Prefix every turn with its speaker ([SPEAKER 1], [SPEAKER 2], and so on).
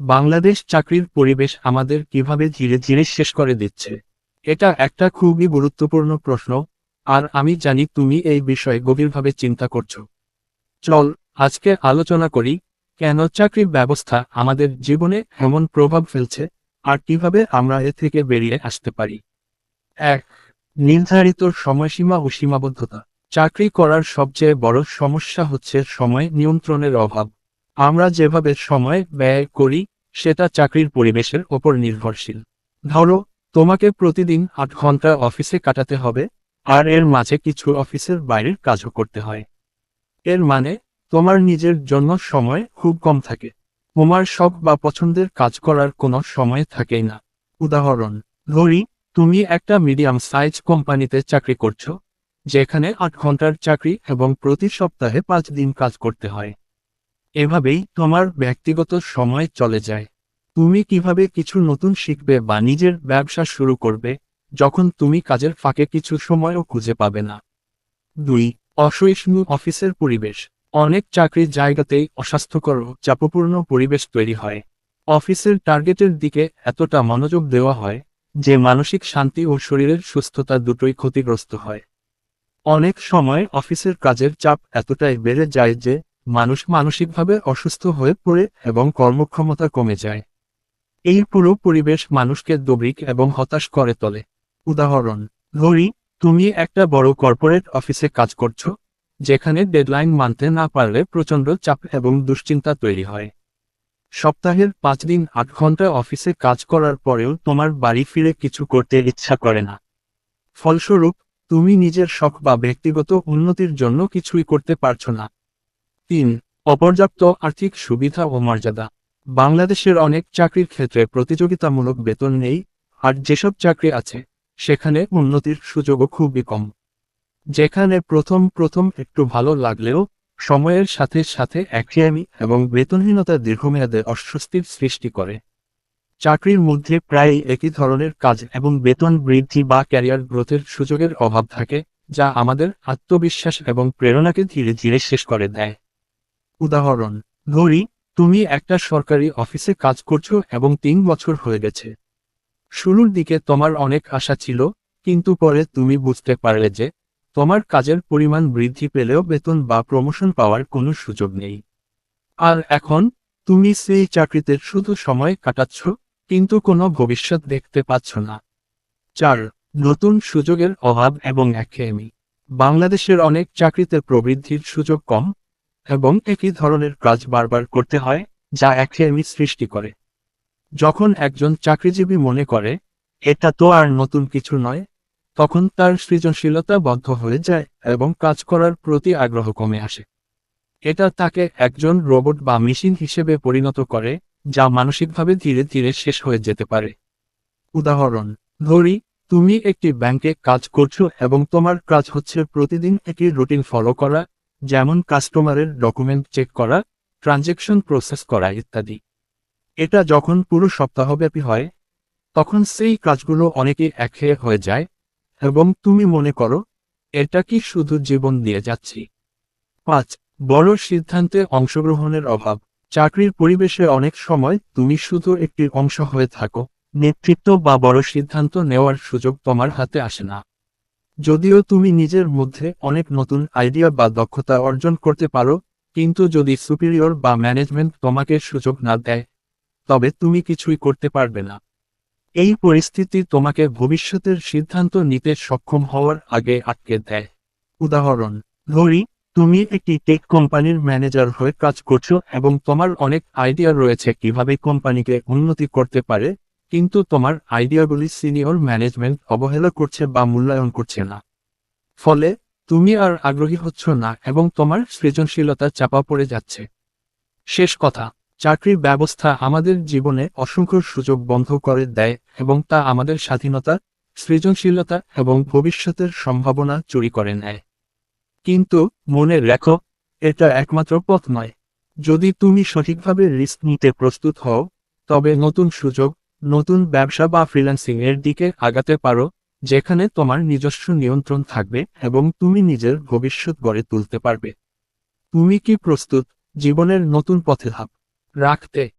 [SPEAKER 1] বাংলাদেশ চাকরির পরিবেশ আমাদের কীভাবে ধীরে ধীরে শেষ করে দিচ্ছে? এটা একটা খুবই গুরুত্বপূর্ণ প্রশ্ন, আর আমি জানি তুমি এই বিষয়ে গভীরভাবে চিন্তা করছ। চল, আজকে আলোচনা করি, কেন চাকরির ব্যবস্থা আমাদের জীবনে এমন প্রভাব ফেলছে, আর কীভাবে আমরা এ থেকে বেরিয়ে আসতে পারি? এক, নির্ধারিত সময়সীমা ও সীমাবদ্ধতা। চাকরি করার সবচেয়ে বড় সমস্যা হচ্ছে সময় নিয়ন্ত্রণের অভাব। আমরা যেভাবে সময় ব্যয় করি, সেটা চাকরির পরিবেশের ওপর নির্ভরশীল। ধরো, তোমাকে প্রতিদিন আট ঘণ্টা অফিসে কাটাতে হবে, আর এর মাঝে কিছু অফিসের বাইরের কাজও করতে হয়। এর মানে তোমার নিজের জন্য সময় খুব কম থাকে। তোমার শখ বা পছন্দের কাজ করার কোনো সময় থাকেই না। উদাহরণ, ধরি, তুমি একটা মিডিয়াম সাইজ কোম্পানিতে চাকরি করছ, যেখানে আট ঘণ্টার চাকরি এবং প্রতি সপ্তাহে পাঁচ দিন কাজ করতে হয়। এভাবেই তোমার ব্যক্তিগত সময় চলে যায়। তুমি কীভাবে কিছু নতুন শিখবে বা নিজের ব্যবসা শুরু করবে, যখন তুমি কাজের ফাঁকে কিছু সময়ও খুঁজে পাবে না? দুই, অসহিষ্ণু অফিসের পরিবেশ। অনেক চাকরির জায়গাতেই অস্বাস্থ্যকর চাপপূর্ণ পরিবেশ তৈরি হয়। অফিসের টার্গেটের দিকে এতটা মনোযোগ দেওয়া হয় যে মানসিক শান্তি ও শরীরের সুস্থতা দুটোই ক্ষতিগ্রস্ত হয়। অনেক সময় অফিসের কাজের চাপ এতটাই বেড়ে যায় যে মানুষ মানসিকভাবে অসুস্থ হয়ে পড়ে এবং কর্মক্ষমতা কমে যায়। এই পুরো পরিবেশ মানুষকে দবিক এবং হতাশ করে তোলে। উদাহরণ, ধরি, তুমি একটা বড় কর্পোরেট অফিসে কাজ করছ, যেখানে ডেডলাইন মানতে না পারলে প্রচণ্ড চাপ এবং দুশ্চিন্তা তৈরি হয়। সপ্তাহের পাঁচ দিন আট ঘণ্টা অফিসে কাজ করার পরেও তোমার বাড়ি ফিরে কিছু করতে ইচ্ছা করে না। ফলস্বরূপ, তুমি নিজের শখ বা ব্যক্তিগত উন্নতির জন্য কিছুই করতে পারছ না। তিন, অপর্যাপ্ত আর্থিক সুবিধা ও মর্যাদা। বাংলাদেশের অনেক চাকরির ক্ষেত্রে প্রতিযোগিতামূলক বেতন নেই, আর যেসব চাকরি আছে, সেখানে উন্নতির সুযোগও খুবই কম। যেখানে প্রথম প্রথম একটু ভালো লাগলেও, সময়ের সাথে সাথে একঘেয়েমি এবং বেতনহীনতা দীর্ঘমেয়াদে অস্বস্তির সৃষ্টি করে। চাকরির মধ্যে প্রায়ই একই ধরনের কাজ এবং বেতন বৃদ্ধি বা ক্যারিয়ার গ্রোথের সুযোগের অভাব থাকে, যা আমাদের আত্মবিশ্বাস এবং প্রেরণাকে ধীরে ধীরে শেষ করে দেয়। উদাহরণ ধরি তুমি একটা সরকারি অফিসে কাজ করছ এবং তিন বছর হয়ে গেছে। শুরুর দিকে তোমার অনেক আশা ছিল, কিন্তু পরে তুমি বুঝতে পারলে যে, তোমার কাজের পরিমাণ বৃদ্ধি পেলেও বেতন বা প্রমোশন পাওয়ার কোনো সুযোগ নেই। আর এখন, তুমি সেই চাকরিতে শুধু সময় কাটাচ্ছ, কিন্তু কোনো ভবিষ্যৎ দেখতে পাচ্ছ না। চার, নতুন সুযোগের অভাব এবং একঘেয়েমি। বাংলাদেশের অনেক চাকরিতে প্রবৃদ্ধির সুযোগ কম এবং একই ধরনের কাজ বারবার করতে হয়, যা একঘেয়েমি সৃষ্টি করে। যখন একজন চাকরিজীবী মনে করে, এটা তো আর নতুন কিছু নয়, তখন তার সৃজনশীলতা বদ্ধ হয়ে যায় এবং কাজ করার প্রতি আগ্রহ কমে আসে। এটা তাকে একজন রোবট বা মেশিন হিসেবে পরিণত করে, যা মানসিকভাবে ধীরে ধীরে শেষ হয়ে যেতে পারে। উদাহরণ, ধরি, তুমি একটি ব্যাংকে কাজ করছ এবং তোমার কাজ হচ্ছে প্রতিদিন একটি রুটিন ফলো করা যেমন কাস্টমারের ডকুমেন্ট চেক করা ট্রানজেকশন প্রসেস করা ইত্যাদি। এটা যখন পুরো সপ্তাহব্যাপী হয়, তখন সেই কাজগুলো অনেকে একঘেয়ে হয়ে যায়, এবং তুমি মনে করো, এটা কি শুধু জীবন দিয়ে যাচ্ছি? পাঁচ, বড় সিদ্ধান্তে অংশগ্রহণের অভাব। চাকরির পরিবেশে অনেক সময় তুমি শুধু একটি অংশ হয়ে থাকো, নেতৃত্ব বা বড় সিদ্ধান্ত নেওয়ার সুযোগ তোমার হাতে আসে না। যদিও তুমি নিজের মধ্যে অনেক নতুন আইডিয়া বা দক্ষতা অর্জন করতে পারো, কিন্তু যদি সুপিরিয়র বা ম্যানেজমেন্ট তোমাকে সুযোগ না দেয়, তবে তুমি কিছুই করতে পারবে না। এই পরিস্থিতি তোমাকে ভবিষ্যতের সিদ্ধান্ত নিতে সক্ষম হওয়ার আগে আটকে দেয়। উদাহরণ, ধরি, তুমি একটি টেক কোম্পানির ম্যানেজার হয়ে কাজ করছ এবং তোমার অনেক আইডিয়া রয়েছে কীভাবে কোম্পানিকে উন্নতি করতে পারে কিন্তু তোমার আইডিয়াগুলি সিনিয়র ম্যানেজমেন্ট অবহেলা করছে বা মূল্যায়ন করছে না। ফলে, তুমি আর আগ্রহী হচ্ছ না এবং তোমার সৃজনশীলতা চাপা পড়ে যাচ্ছে। শেষ কথা চাকরির ব্যবস্থা আমাদের জীবনে অসংখ্য সুযোগ বন্ধ করে দেয় এবং তা আমাদের স্বাধীনতা, সৃজনশীলতা এবং ভবিষ্যতের সম্ভাবনা চুরি করে নেয়। কিন্তু, মনে রেখো, এটা একমাত্র পথ নয়। যদি তুমি সঠিকভাবে রিস্ক নিতে প্রস্তুত হও, তবে নতুন সুযোগ নতুন ব্যবসা বা ফ্রিল্যান্সিং এর দিকে আগাতে পারো, যেখানে তোমার নিজস্ব নিয়ন্ত্রণ থাকবে এবং তুমি নিজের ভবিষ্যৎ গড়ে তুলতে পারবে। তুমি কি প্রস্তুত? জীবনের নতুন পথে ধাপ রাখতে।